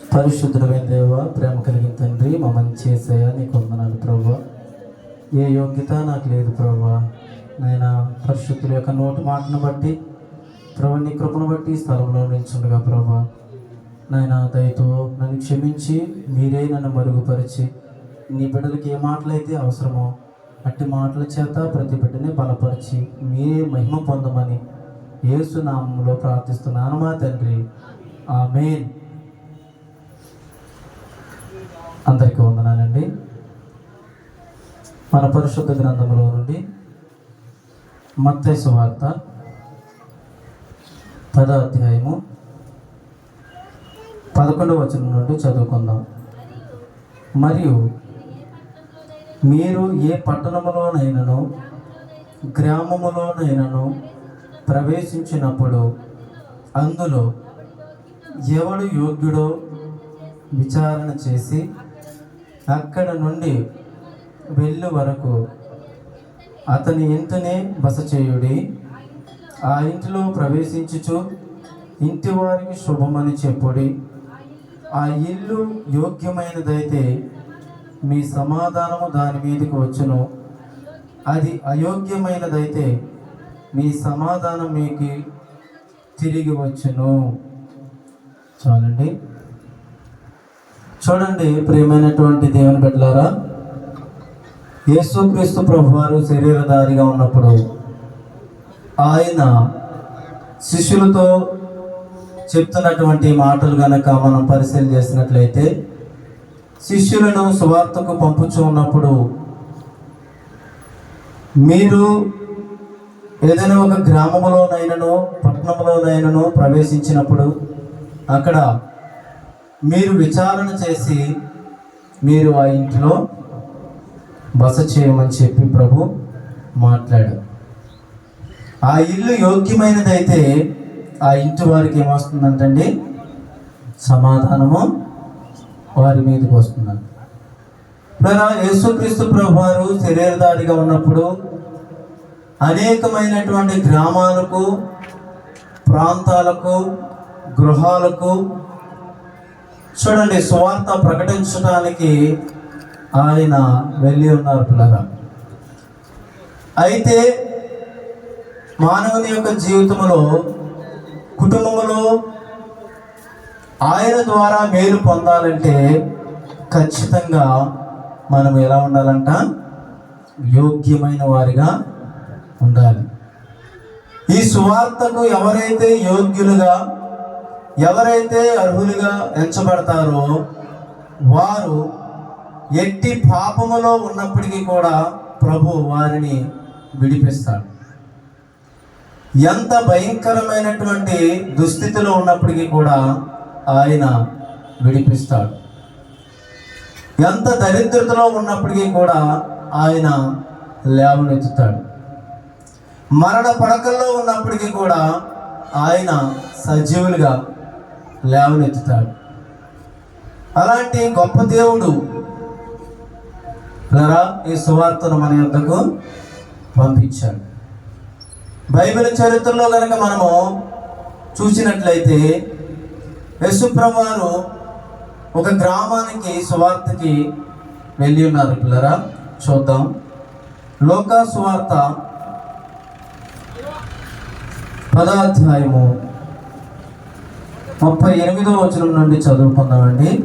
పరిశుద్ధుడమైన దేవ ప్రేమ కలిగిన తండ్రి మా మంచి చేసాయా నీకు వందనాలు ప్రభు. ఏ యోగ్యత నాకు లేదు ప్రభు. నేను పరిశుద్ధుల యొక్క నోటి మాటను బట్టి ప్రభు నీ కృపను బట్టి స్థలంలో నిల్చుండగా ప్రభు. నాయన దయతో నన్ను క్షమించి మీరే నన్ను మరుగుపరిచి నీ బిడ్డలకి ఏ మాటలైతే అవసరమో అట్టి మాటల చేత ప్రతి బిడ్డని బలపరిచి మీరే మహిమ పొందమని ఏసునామంలో ప్రార్థిస్తున్నాను మా తండ్రి. ఆమేన్. అందరికీ వందనాలండి. మన పరిశుద్ధ గ్రంథంలో నుండి మత్తయి సువార్త పద అధ్యాయము పదకొండవ వచనం నుండి చదువుకుందాం. మరియు మీరు ఏ పట్టణములోనైనను గ్రామములోనైనను ప్రవేశించినప్పుడు అందులో ఎవడు యోగ్యుడో విచారణ చేసి అక్కడ నుండి వెళ్ళు వరకు అతని ఇంటినే బస చేయుడి ఆ ఇంటిలో ప్రవేశించుచు ఇంటి వారికి శుభమని చెప్పుడి. ఆ ఇల్లు యోగ్యమైనదైతే మీ సమాధానము దాని మీదకి వచ్చును. అది అయోగ్యమైనదైతే మీ సమాధానం మీకు తిరిగి వచ్చును. చాలండి. చూడండి ప్రియమైనటువంటి దేవుని బిడ్డలారా యేసుక్రీస్తు ప్రభువారు శరీరధారిగా ఉన్నప్పుడు ఆయన శిష్యులతో చెప్తున్నటువంటి మాటలు గనక మనం పరిశీలన చేసినట్లయితే శిష్యులను సువార్తకు పంపుచూ ఉన్నప్పుడు మీరు ఏదైనా ఒక గ్రామంలోనైనను పట్టణంలోనైనను ప్రవేశించినప్పుడు అక్కడ మీరు విచారణ చేసి మీరు ఆ ఇంటిలో బస చేయమని చెప్పి ప్రభు మాట్లాడారు ఆ ఇల్లు యోగ్యమైనదైతే ఆ ఇంటి వారికి ఏమొస్తుందంటండి? సమాధానము వారి మీదకి వస్తుందంట. మరి యేసుక్రీస్తు ప్రభు వారు శరీరధారిగా ఉన్నప్పుడు అనేకమైనటువంటి గ్రామాలకు ప్రాంతాలకు గృహాలకు చూడండి సువార్త ప్రకటించడానికి ఆయన వెళ్ళి ఉన్నారు పిల్లగా అయితే మానవుని యొక్క జీవితంలో కుటుంబంలో ఆయన ద్వారా మేలు పొందాలంటే ఖచ్చితంగా మనం ఎలా ఉండాలంట? యోగ్యమైన వారిగా ఉండాలి. ఈ సువార్తకు ఎవరైతే యోగ్యులుగా ఎవరైతే అర్హులుగా ఎంచబడతారో వారు ఎట్టి పాపములో ఉన్నప్పటికీ కూడా ప్రభు వారిని విడిపిస్తాడు. ఎంత భయంకరమైనటువంటి దుస్థితిలో ఉన్నప్పటికీ కూడా ఆయన విడిపిస్తాడు. ఎంత దరిద్రతలో ఉన్నప్పటికీ కూడా ఆయన లేవనెత్తుతాడు. మరణ పడకల్లో ఉన్నప్పటికీ కూడా ఆయన సజీవులుగా లేవనెత్తుతాడు అలాంటి గొప్ప దేవుడు పిల్లరా ఈ సువార్తను మన యొక్కకు పంపించాడు. బైబిల్ చరిత్రలో కనుక మనము చూసినట్లయితే యశుప్రభు వారు ఒక గ్రామానికి సువార్తకి వెళ్ళి ఉన్నారు పిల్లరా చూద్దాం. లోకా సువార్త పదాధ్యాయము ముప్పై ఎనిమిదో వచనం నుండి చదువుకుందామండి.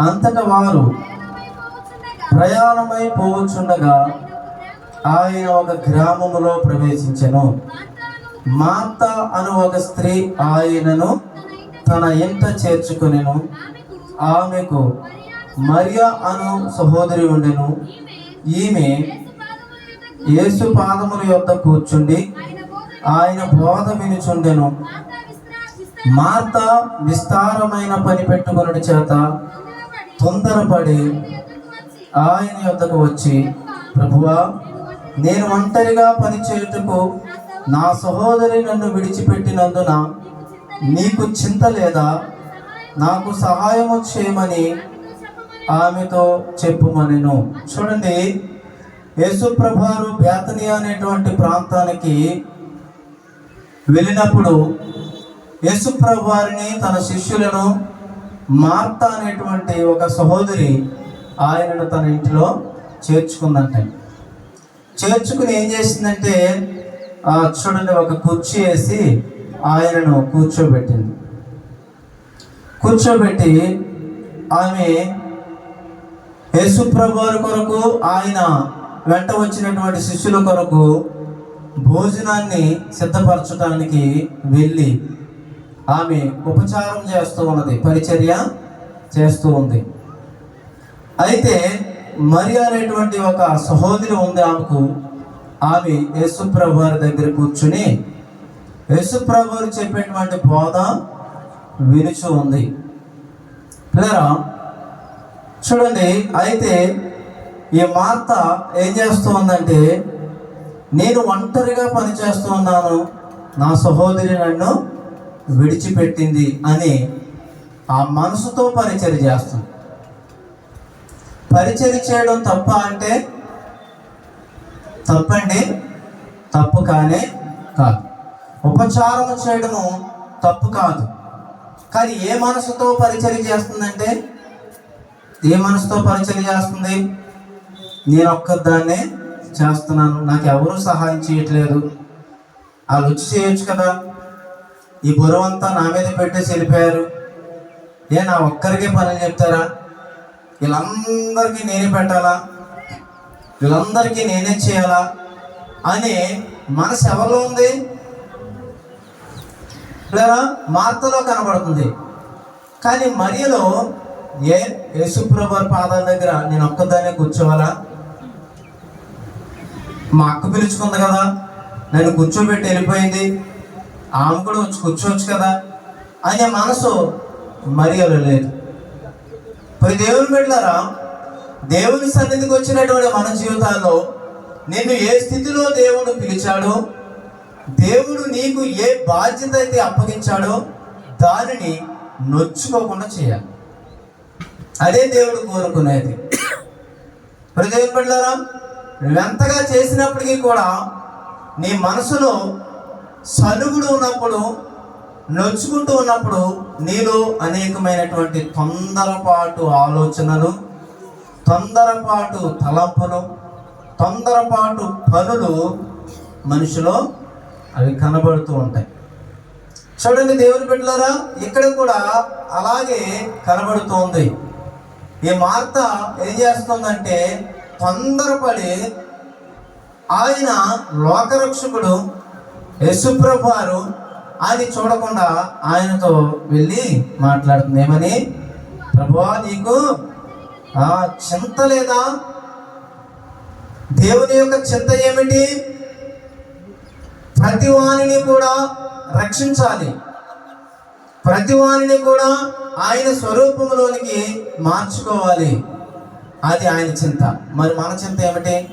అంతట వారు ప్రయాణమై పోవచ్చుండగా ఆయన ఒక గ్రామములో ప్రవేశించెను. మాత అను ఒక స్త్రీ ఆయనను తన ఇంట చేర్చుకొనెను. ఆమెకు మరియా అను సహోదరి ఉండెను. ఈమె యేసు పాదముల యొక్క కూర్చుండి ఆయన బోధ వినుచుండెను. మార్త విస్తారమైన పని పెట్టుకున్నటి చేత తొందరపడి ఆయన యొద్దకు వచ్చి ప్రభువా నేను ఒంటరిగా పని చేయుటకు నా సహోదరి నన్ను విడిచిపెట్టినందున నీకు చింత లేదా? నాకు సహాయము చేయమని ఆమెతో చెప్పుమనెను. చూడండి యేసుప్రభారు బేతని అనేటువంటి ప్రాంతానికి వెళ్ళినప్పుడు యేసుప్రభు వారిని తన శిష్యులను మార్త అనేటువంటి ఒక సహోదరి ఆయనను తన ఇంటిలో చేర్చుకుందంట. చేర్చుకుని ఏం చేసిందంటే ఆ చూడండి ఒక కుర్చీ వేసి ఆయనను కూర్చోబెట్టింది. కూర్చోబెట్టి ఆమె యేసుప్రభు వారి కొరకు ఆయన వెంట వచ్చినటువంటి శిష్యుల కొరకు భోజనాన్ని సిద్ధపరచడానికి వెళ్ళి ఆమె ఉపచారం చేస్తూ ఉన్నది పరిచర్య చేస్తూ ఉంది. అయితే మరి అనేటువంటి ఒక సహోదరి ఉంది ఆమెకు. ఆమె యేసుప్రభు వారి దగ్గర కూర్చుని యేసుప్రభు వారు చెప్పేటువంటి బోధ వినుచు ఉంది. పిల్లరా చూడండి అయితే ఈ మార్త ఏం చేస్తూ ఉందంటే నేను ఒంటరిగా పనిచేస్తూ ఉన్నాను నా సహోదరి నన్ను విడిచిపెట్టింది అని ఆ మనసుతో పరిచయం చేస్తుంది. పరిచయం చేయడం తప్ప అంటే తప్పండి తప్పు కానే కాదు. ఉపచారం చేయడము తప్పు కాదు. కానీ ఏ మనసుతో పరిచయం చేస్తుందంటే ఏ మనసుతో పరిచయం చేస్తుంది? నేను ఒక్కదాన్నే చేస్తున్నాను నాకు ఎవరూ సహాయం చేయట్లేదు. వాళ్ళు వచ్చి చేయొచ్చు కదా. ఈ బుర్ర అంతా నా మీద పెట్టేసి వెళ్ళిపోయారు. ఏ నా ఒక్కరికే పనులు చెప్తారా? వీళ్ళందరికీ నేనే పెట్టాలా? వీళ్ళందరికీ నేనే చేయాలా? అని మనసు ఎవరిలో ఉంది? లేదా మార్తలో కనబడుతుంది. కానీ మరియలో ఏ యేసుప్రభు పాదాల దగ్గర నేను ఒక్కదానే కూర్చోవాలా? మా అక్క పిలుచుకుంది కదా నన్ను కూర్చోబెట్టి వెళ్ళిపోయింది. ఆమె కూడా వచ్చి కూర్చోవచ్చు కదా అనే మనసు మరియలో లేదు. మరి దేవుని బిడ్డారా దేవుని సన్నిధికి వచ్చినటువంటి మన జీవితాల్లో నిన్ను ఏ స్థితిలో దేవుడు పిలిచాడో దేవుడు నీకు ఏ బాధ్యత అయితే అప్పగించాడో దానిని నొచ్చుకోకుండా చేయాలి. అదే దేవుడు కోరుకునేది. ప్రతి దేవుని బిడ్డారా నువ్వెంతగా చేసినప్పటికీ కూడా నీ మనసులో సలుగుడు ఉన్నప్పుడు నొచ్చుకుంటూ ఉన్నప్పుడు నీలో అనేకమైనటువంటి తొందరపాటు ఆలోచనలు తొందరపాటు తలంపులు తొందరపాటు పనులు మనిషిలో అవి కనబడుతూ ఉంటాయి. చూడండి దేవుని బిడ్డలారా ఇక్కడ కూడా అలాగే కనబడుతోంది ఈ మార్త ఏం చేస్తుందంటే తొందరపడి ఆయన లోకరక్షకుడు యశుప్రభు వారు అది చూడకుండా ఆయనతో వెళ్ళి మాట్లాడుతుంది. ఏమని? ప్రభువా నీకు ఆ చింత లేదా? దేవుని యొక్క చింత ఏమిటి? ప్రతి వాణిని కూడా రక్షించాలి. ప్రతి వాణిని కూడా ఆయన స్వరూపంలోనికి మార్చుకోవాలి. అది ఆయన చింత. మరి మన చింత ఏమిటి?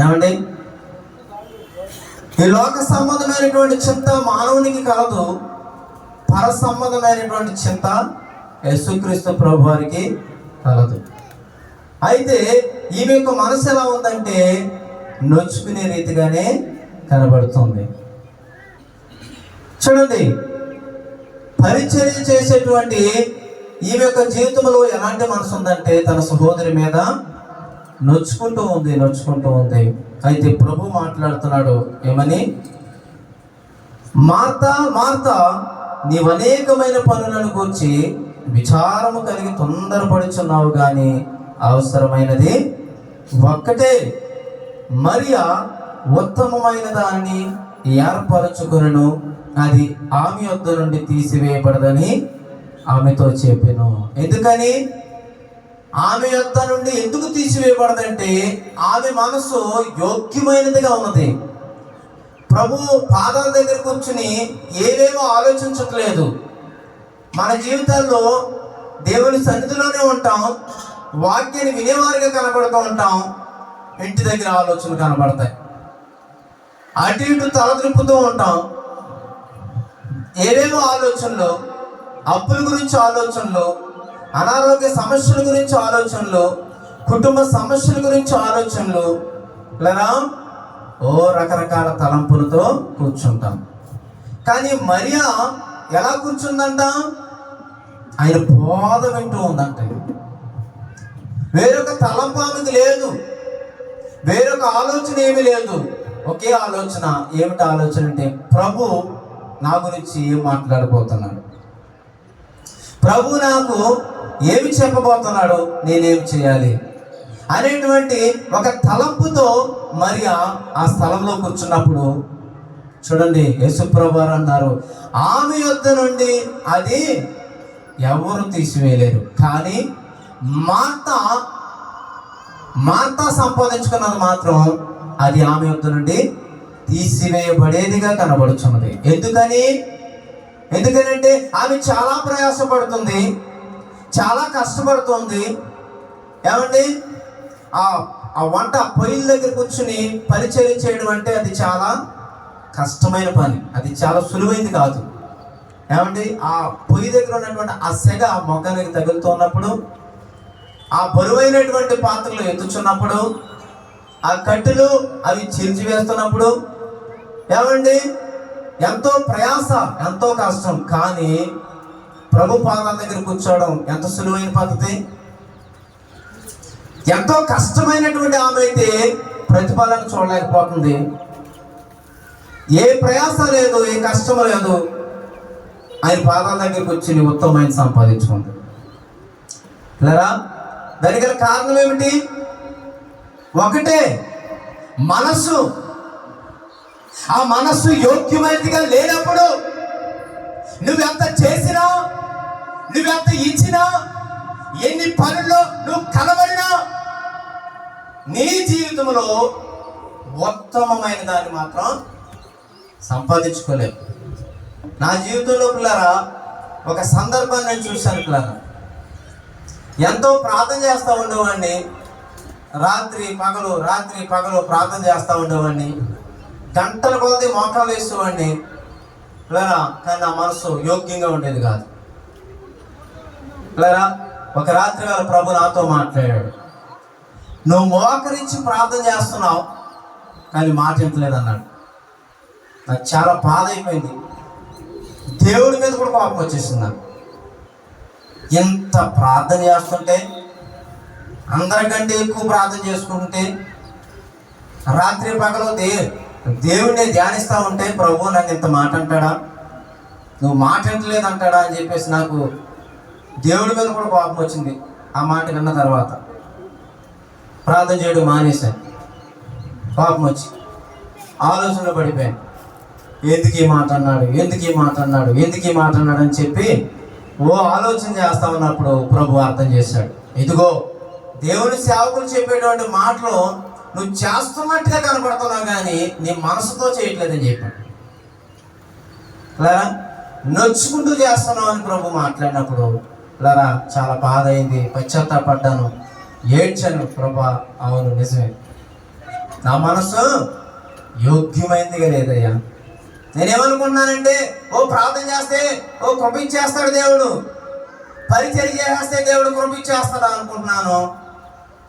ఏమండి? ఈ లోక సంబంధమైనటువంటి చింత మానవునికి కలదు పర సంబంధమైనటువంటి చింత యేసుక్రీస్తు ప్రభు వారికి కలదు. అయితే ఈమె యొక్క మనసు ఎలా ఉందంటే నొచ్చుకునే రీతిగానే కనబడుతుంది. చూడండి పరిచర్య చేసేటువంటి ఈమె యొక్క జీవితంలో ఎలాంటి మనసు ఉందంటే తన సహోదరి మీద నొచ్చుకుంటూ ఉంది నొచ్చుకుంటూ ఉంది. అయితే ప్రభు మాట్లాడుతున్నాడు ఏమని? మార్త మార్త నీవు అనేకమైన పనులను గురించి విచారము కలిగి తొందరపడుచున్నావు కానీ అవసరమైనది ఒక్కటే. మరియా ఉత్తమమైన దాన్ని ఏర్పరచుకును అది ఆమె యొద్ద నుండి తీసివేయబడదని ఆమెతో చెప్పాను. ఎందుకని? ఆమె యొక్క నుండి ఎందుకు తీసివేయబడదంటే ఆమె మనసు యోగ్యమైనదిగా ఉన్నది. ప్రభు పాదాల దగ్గర కూర్చుని ఏవేమో ఆలోచించట్లేదు. మన జీవితాల్లో దేవుని సన్నిధిలోనే ఉంటాం వాక్యాన్ని వినేవారిగా కనబడుతూ ఉంటాం ఇంటి దగ్గర ఆలోచనలు కనబడతాయి. అటు ఇటు తలద్రిప్పుతూ ఉంటాం. ఏవేమో ఆలోచనలు అప్పుల గురించి ఆలోచనలు అనారోగ్య సమస్యల గురించి ఆలోచనలు కుటుంబ సమస్యల గురించి ఆలోచనలు లేదా ఓ రకరకాల తలంపులతో కూర్చుంటాం. కానీ మరియా ఎలా కూర్చుందంట? ఆయన బోధ వింటూ ఉందంట. వేరొక తలంపు ఆమెకు లేదు. వేరొక ఆలోచన ఏమీ లేదు. ఒకే ఆలోచన ఏమిటి ఆలోచన అంటే ప్రభు నా గురించి ఏం మాట్లాడబోతున్నాడు? ప్రభు నాకు ఏమి చెప్పబోతున్నాడు నేనేం చేయాలి? అనేటువంటి ఒక తలంపుతో మరియా ఆ స్థలంలో కూర్చున్నప్పుడు చూడండి యేసుప్రభారు అన్నారు ఆమె యొద్ నుండి అది ఎవరు తీసివేయలేరు. కానీ మాత మాత సంపాదించుకున్నది మాత్రం అది ఆమె యొద్ నుండి తీసివేయబడేదిగా కనబడుచున్నది. ఎందుకని? ఎందుకనంటే ఆమె చాలా ప్రయాసపడుతుంది. చాలా కష్టపడుతోంది. ఏమండి? ఆ ఆ వంట పొయ్యిల దగ్గర కూర్చుని పరిచయం చేయడం అంటే అది చాలా కష్టమైన పని. అది చాలా సులువైంది కాదు. ఏమండి? ఆ పొయ్యి దగ్గర ఉన్నటువంటి ఆ సెగ ఆ మొగ్గానికి తగులుతున్నప్పుడు ఆ బరువైనటువంటి పాత్రలు ఎత్తుచున్నప్పుడు ఆ కట్టెలు అవి వేస్తున్నప్పుడు ఏమండి? ఎంతో ప్రయాస ఎంతో కష్టం. కానీ ప్రభు పాదాల దగ్గర కూర్చోవడం ఎంత సులువైన పద్ధతి? ఎంతో కష్టమైనటువంటి ఆమె అయితే ప్రతిఫలాన్ని చూడలేకపోతుంది. ఏ ప్రయాస లేదు ఏ కష్టం లేదు. ఆయన పాదాల దగ్గరికి వచ్చి ఉత్తమమైన సంపాదించుకుంది. లేరా దానికి గల కారణం ఏమిటి? ఒకటే మనస్సు. ఆ మనస్సు యోగ్యమైనదిగా లేనప్పుడు నువ్వెంత చేసినా నువ్వెంత ఇచ్చినా ఎన్ని పనుల్లో నువ్వు కనబడినా నీ జీవితంలో ఉత్తమమైన దాన్ని మాత్రం సంపాదించుకోలేవు. నా జీవితంలో పిల్లరా ఒక సందర్భాన్ని నేను చూశాను పిల్లరా. ఎంతో ప్రార్థన చేస్తూ ఉండేవాడిని. రాత్రి పగలు రాత్రి పగలు ప్రార్థన చేస్తూ ఉండేవాడిని. గంటల కొలది మోకాలు వేసేవాడిని. లేరా కానీ నా మనసు యోగ్యంగా ఉండేది కాదు. లేరా ఒక రాత్రి వేళ ప్రభు నాతో మాట్లాడాడు. నువ్వు మోకరించి ప్రార్థన చేస్తున్నావు కానీ మాట అన్నాడు నాకు చాలా బాధ అయిపోయింది దేవుడి మీద కూడా కోపం వచ్చేసింది నాకు. ఎంత ప్రార్థన చేస్తుంటే అందరికంటే ఎక్కువ ప్రార్థన చేసుకుంటే రాత్రి పగలు దే దేవుణ్ణి ధ్యానిస్తూ ఉంటే ప్రభు నన్ను ఇంత మాట అంటాడా? నువ్వు మాట అంటాడా అని చెప్పేసి నాకు దేవుడి మీద కూడా కోపం వచ్చింది ఆ మాట విన్న తర్వాత. ప్రార్థన చేయడం మానేశాను. కోపం వచ్చి ఆలోచనలో పడిపోయాను. ఎందుకు ఈ మాట అన్నాడు? ఎందుకు ఈ మాట అన్నాడు? ఎందుకు ఈ మాట అన్నాడు అని చెప్పి ఓ ఆలోచన చేస్తా ఉన్నప్పుడు ప్రభు అర్థం చేశాడు. ఇదిగో దేవుని సేవకులు చెప్పేటువంటి మాటలు నువ్వు చేస్తున్నట్టుగా కనపడుతున్నావు కానీ నీ మనసుతో చేయట్లేదని చెప్పాడు. లరా నొచ్చుకుంటూ చేస్తున్నావు అని ప్రభు మాట్లాడినప్పుడు లరా చాలా బాధ అయింది పశ్చాత్తాపడ్డాను ఏడ్చాను ప్రభా అవును నిజమే. నా మనసు యోగ్యమైందిగా లేదయ్యా నేనేమనుకున్నానంటే ఓ ప్రార్థన చేస్తే ఓ కృపించేస్తాడు దేవుడు. పరిచయం చేస్తే దేవుడు కృపించేస్తాడు అనుకుంటున్నాను.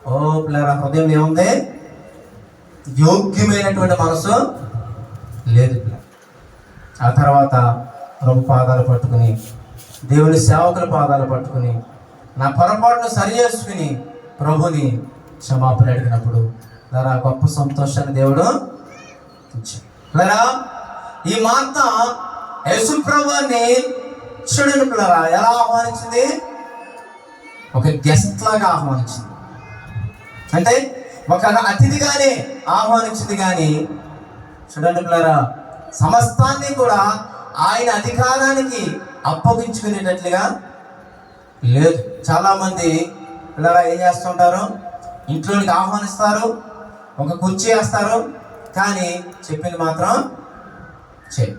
ఓ పిల్లరా హృదయం ఏముంది? యోగ్యమైనటువంటి మనసు లేదు ఆ తర్వాత ప్రభు పాదాలు పట్టుకుని దేవుని సేవకుల పాదాలు పట్టుకుని నా పొరపాటును సరి చేసుకుని ప్రభుని క్షమాపణ అడిగినప్పుడు ద్వారా గొప్ప సంతోషాన్ని దేవుడు ఇచ్చాడు. ఈ మాత యేసుప్రభుని చూడని పిల్లరా ఎలా ఆహ్వానించింది? ఒక గెస్ట్ లాగా ఆహ్వానించింది. అంటే ఒక అతిథిగానే ఆహ్వానించింది కానీ చూడండి పిల్లరా సమస్తాన్ని కూడా ఆయన అధికారానికి అప్పగించుకునేటట్లుగా లేదు. చాలామంది పిల్లరా ఏం చేస్తుంటారు? ఇంట్లోనికి ఆహ్వానిస్తారు ఒక కుర్చీ వేస్తారు కానీ చెప్పింది మాత్రం చే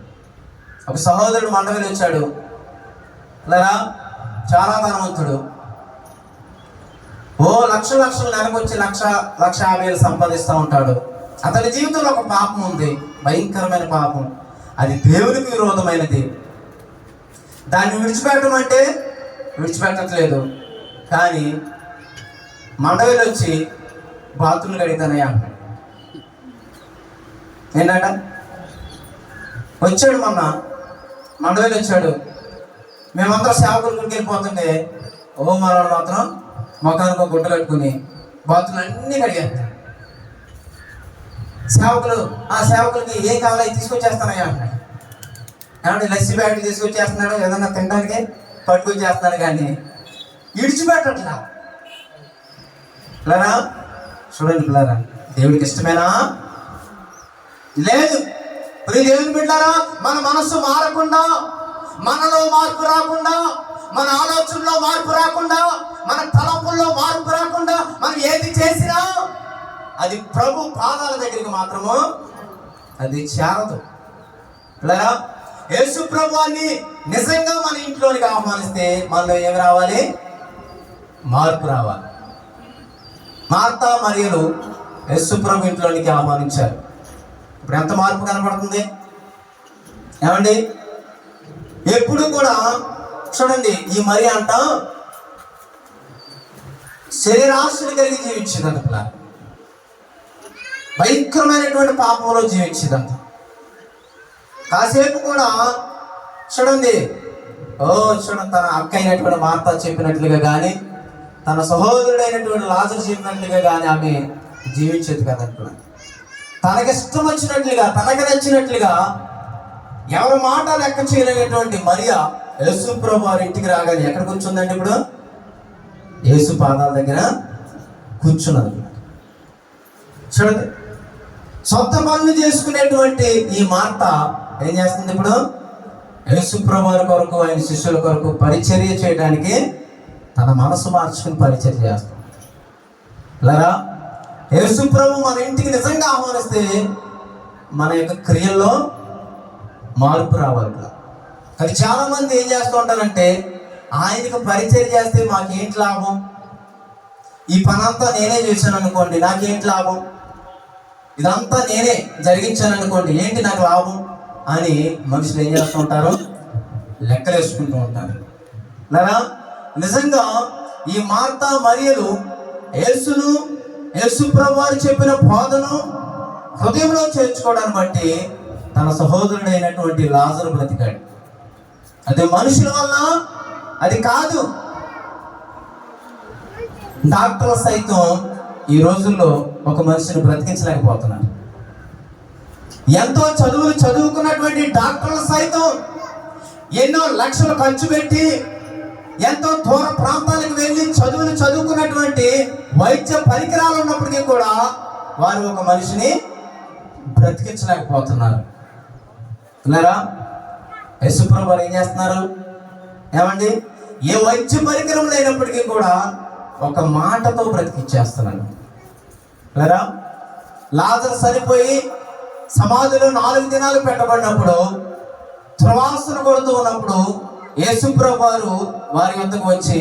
ఒక సహోదరుడు మండవిలో వచ్చాడు పిల్లరా చాలా ధనవంతుడు. ఓ లక్ష లక్షలు నెలకొచ్చి లక్ష లక్ష యాభై వేలు సంపాదిస్తూ ఉంటాడు. అతని జీవితంలో ఒక పాపం ఉంది. భయంకరమైన పాపం. అది దేవునికి విరోధమైనది. దాన్ని విడిచిపెట్టడం అంటే విడిచిపెట్టట్లేదు. కానీ మండవిలు వచ్చి బాత్రూమ్ కడిగితేనయ్యా. అంటాడు ఏంటంట? వచ్చాడు మొన్న. మండవిలో వచ్చాడు. మేమందరం సేవకుల గుడికి వెళ్ళిపోతుంటే ఓ మనవాడు మాత్రం మొఖానికి గుడ్డ కట్టుకుని బాతులు అన్నీ కడిగారు సేవకులు ఆ సేవకులకి ఏం కావాలో తీసుకొచ్చేస్తానయ్యా అంటాడు. ఏమంటే లస్సీ బ్యాగులు తీసుకొచ్చేస్తున్నాడు ఏదన్నా తినడానికి పట్టుకొచ్చేస్తున్నాడు కానీ ఇడిచిపెట్టట్లా. పిల్లరా చూడండి పిల్లరా దేవుడికి ఇష్టమేనా? లేదు. ప్రియ దేవుని బిడ్డారా మన మనస్సు మారకుండా మనలో మార్పు రాకుండా మన ఆలోచనలో మార్పు రాకుండా మన తలంపుల్లో మార్పు రాకుండా మనం ఏది చేసినా అది ప్రభు పాదాల దగ్గరికి మాత్రము అది చేరదు. పిల్లరా యేసు ప్రభువాన్ని నిజంగా మన ఇంట్లోనికి ఆహ్వానిస్తే మనలో ఏమి రావాలి? మార్పు రావాలి. మార్తా మరియలు యేసు ప్రభు ఇంట్లోనికి ఆహ్వానించారు. ఇప్పుడు ఎంత మార్పు కనపడుతుంది ఏమండి? ఎప్పుడు కూడా చూడండి ఈ మరి అంట శరీరాశను కలిగి జీవించిందంట పిల్ల భయంకరమైనటువంటి పాపంలో జీవించిందంట. కాసేపు కూడా చూడండి ఓ చూడండి తన అక్క అయినటువంటి వార్త చెప్పినట్లుగా కానీ తన సహోదరుడైనటువంటి లాజర్ చెప్పినట్లుగా కానీ ఆమె జీవించేది కదంటున్నాను తనకిష్టం వచ్చినట్లుగా తనకి నచ్చినట్లుగా ఎవరి మాట లెక్క చేయలేనటువంటి మరియా యేసుప్రభు వారి ఇంటికి రాగానే ఎక్కడ కూర్చుందండి ఇప్పుడు? యేసు పాదాల దగ్గర కూర్చున్నది చూడండి. సొంత పనులు చేసుకునేటువంటి ఈ మార్త ఏం చేస్తుంది ఇప్పుడు? యేసుప్రభు వారి కొరకు ఆయన శిష్యుల కొరకు పరిచర్య చేయడానికి తన మనసు మార్చుకుని పరిచర్య చేస్తుంది లరా యేసుప్రభు మన ఇంటికి నిజంగా ఆహ్వానిస్తే మన యొక్క క్రియల్లో మార్పు రావాలి కానీ చాలా మంది ఏం చేస్తూ ఉంటారంటే ఆయనకు పరిచయం చేస్తే మాకేంటి లాభం? ఈ పనంతా నేనే చేశాను అనుకోండి నాకేంటి లాభం? ఇదంతా నేనే జరిగించాను అనుకోండి ఏంటి నాకు లాభం? అని మనుషులు ఏం చేస్తూ ఉంటారు? లెక్కలేసుకుంటూ ఉంటారు. లేదా? నిజంగా ఈ మార్తా మరియలు యేసును యేసు వారు చెప్పిన బోధను హృదయంలో చేర్చుకోవడాన్ని బట్టి తన సహోదరుడైనటువంటి లాజరు బ్రతికాడు. అది మనుషుల వల్ల అది కాదు. డాక్టర్లు సైతం ఈ రోజుల్లో ఒక మనిషిని బ్రతికించలేకపోతున్నారు. ఎంతో చదువులు చదువుకున్నటువంటి డాక్టర్లు సైతం ఎన్నో లక్షలు ఖర్చు పెట్టి ఎంతో దూర ప్రాంతాలకు వెళ్ళి చదువులు చదువుకున్నటువంటి వైద్య పరికరాలు ఉన్నప్పటికీ కూడా వారు ఒక మనిషిని బ్రతికించలేకపోతున్నారు. విన్నారా? యశుప్రభు వారు ఏం చేస్తున్నారు? ఏమండి? ఏ వైద్య పరికరం లేనప్పటికీ కూడా ఒక మాటతో బ్రతికిచ్చేస్తున్నాడు. లేరా లాజర్ సరిపోయి సమాధిలో నాలుగు దినాలు పెట్టబడినప్పుడు త్రవాసన కొడుతూ ఉన్నప్పుడు యేసుప్రభు వారు వారి వద్దకు వచ్చి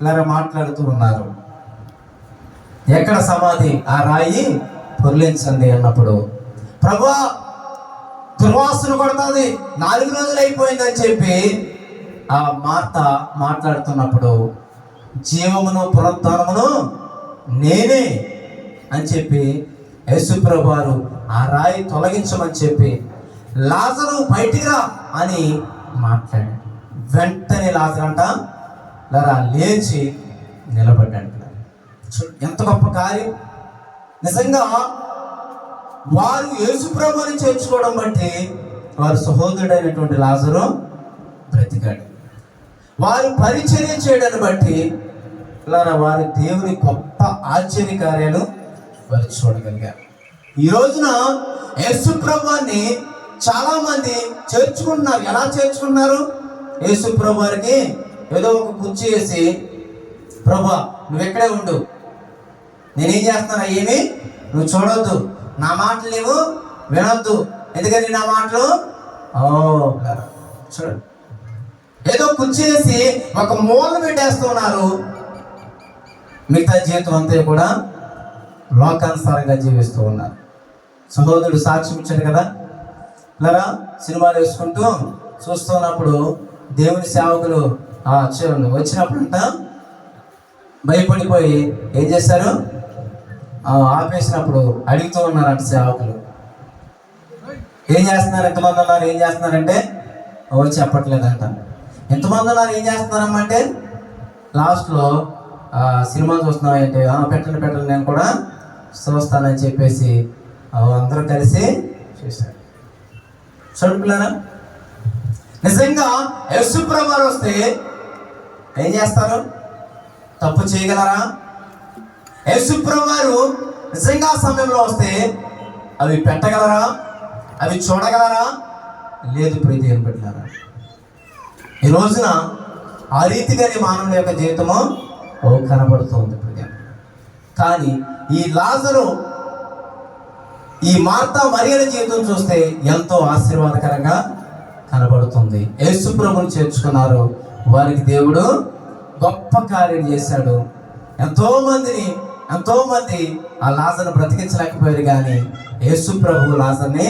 ఇలా మాట్లాడుతూ ఉన్నారు. ఎక్కడ సమాధి? ఆ రాయి పొర్లించండి అన్నప్పుడు. ప్రభా దుర్వాసన కొడుతుంది. నాలుగు రోజులు అయిపోయిందని చెప్పి ఆ మార్త మాట్లాడుతున్నప్పుడు జీవమును పునరుద్ధానమును నేనే అని చెప్పి యేసుప్రభు వారు ఆ రాయి తొలగించమని చెప్పి లాజరు బయటికి రా అని మాట్లాడాడు. వెంటనే లాజరు అంట లరా లేచి నిలబడ్డాడు. ఎంత గొప్ప కార్యం. నిజంగా వారు యేసుప్రభుని చేర్చుకోవడం బట్టి వారి సహోదరుడైనటువంటి లాజరు బ్రతికాడు. వారు పరిచర్య చేయడాన్ని బట్టి ఇలా వారి దేవుని గొప్ప ఆశ్చర్య కార్యాలు వారు చూడగలిగారు. ఈ రోజున యేసు ప్రభువాన్ని చాలా మంది చేర్చుకుంటున్నారు. ఎలా చేర్చుకున్నారు? యేసు ప్రభు వారికి ఏదో ఒక కుర్చీ వేసి ప్రభా నువ్వు ఎక్కడే ఉండు. నేనేం చేస్తున్నా ఏమి నువ్వు చూడొద్దు. నా మాటలు నీవు వినొద్దు. ఎందుకని నా మాటలు? ఓ చూడండి. ఏదో కుర్చీ వేసి ఒక మూల పెట్టేస్తున్నారు మిగతా జీవితం అంతా కూడా లోకానుసారంగా జీవిస్తూ ఉన్నారు. సహోదరుడు సాక్ష్యం ఇచ్చాడు కదా? ఇలా సినిమాలు వేసుకుంటూ చూస్తున్నప్పుడు దేవుని సేవకులు ఆ, చూడండి వచ్చినప్పుడంట భయపడిపోయి ఏం చేశారు? ఆపేసినప్పుడు అడుగుతూ ఉన్నారంట సేవకులు. ఏం చేస్తున్నారు? ఎంతమంది ఉన్నారు? ఏం చేస్తున్నారంటే ఎవరు చెప్పట్లేదంట. ఎంతమంది ఉన్నారు? ఏం చేస్తున్నారమ్మంటే లాస్ట్లో సినిమా చూస్తున్నాం ఏంటి? "ఆ, పెట్టండి పెట్టండి నేను కూడా చూస్తానని చెప్పేసి అందరూ కలిసి చూశారు. చూడుకున్నారా నిజంగా యశుప్రభాలు వస్తే ఏం చేస్తారు? తప్పు చేయగలరా? యేసుప్రభు వారు నిజంగా సమయంలో వస్తే అవి పెట్టగలరా? అవి చూడగలరా? లేదు ప్రీతి అని పెట్టారా ఈ రోజున ఆ రీతిగానే మానవుల యొక్క జీవితము కనబడుతుంది ప్రియ కానీ ఈ లాజరు ఈ మార్త మరియల జీవితం చూస్తే ఎంతో ఆశీర్వాదకరంగా కనబడుతుంది. యేసుప్రభుని చేర్చుకున్నారు. వారికి దేవుడు గొప్ప కార్యం చేశాడు. ఎంతోమందిని ఎంతోమంది ఆ లాజర్ను బ్రతికించలేకపోయారు కానీ యేసు ప్రభు లాజర్ని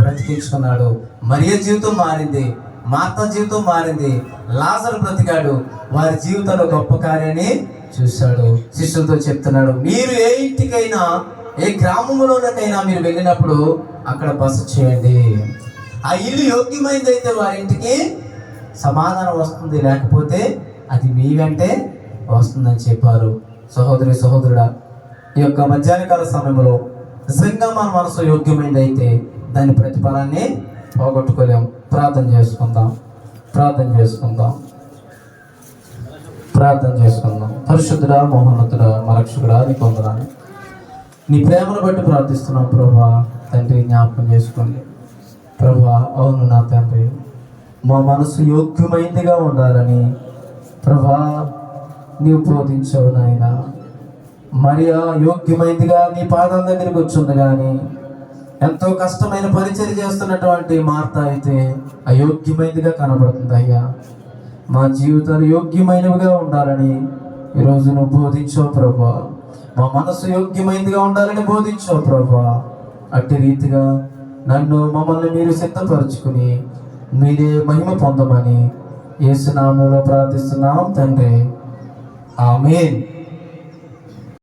బ్రతికించుకున్నాడు. మరియ జీవితం మారింది మార్త జీవితం మారింది. లాజర్ బ్రతికాడు వారి జీవితంలో గొప్ప కార్యాన్ని చూశాడు. శిష్యులతో చెప్తున్నాడు మీరు ఏ ఇంటికైనా ఏ గ్రామంలోనకైనా మీరు వెళ్ళినప్పుడు అక్కడ బస చేయండి. ఆ ఇల్లు యోగ్యమైందైతే వారి ఇంటికి సమాధానం వస్తుంది లేకపోతే అది మీ వెంటే వస్తుందని చెప్పారు. సహోదరి సహోదరుడా ఈ యొక్క మధ్యాహ్న కాల సమయంలో నిజంగా మన మనసు యోగ్యమైందైతే దాని ప్రతిఫలాన్ని పోగొట్టుకోలేం. ప్రార్థన చేసుకుందాం. ప్రార్థన చేసుకుందాం. ప్రార్థన చేసుకుందాం. పరిశుద్ధుడా మోహనతుడా మరక్షకుడా నీ పొందడాన్ని నీ ప్రేమను బట్టి ప్రార్థిస్తున్నాం ప్రభా. తండ్రి జ్ఞాపకం చేసుకోండి. ప్రభా అవును నా తండ్రి. మా మనసు యోగ్యమైందిగా ఉండాలని ప్రభా నీవు బోధించావు నాయన. మరి యోగ్యమైందిగా నీ పాదాల దగ్గరికి వచ్చింది కానీ ఎంతో కష్టమైన పరిచయం చేస్తున్నటువంటి మార్త అయితే అయోగ్యమైనదిగా కనబడుతుంది అయ్యా. మా జీవితాలు యోగ్యమైనవిగా ఉండాలని ఈరోజు నువ్వు బోధించావు ప్రభా. మా మనసు యోగ్యమైనదిగా ఉండాలని బోధించావు ప్రభా. అట్టి రీతిగా నన్ను మమ్మల్ని మీరు సిద్ధపరచుకుని మీరే మహిమ పొందమని ఏసునామంలో ప్రార్థిస్తున్నాం తండ్రి. ఆమేన్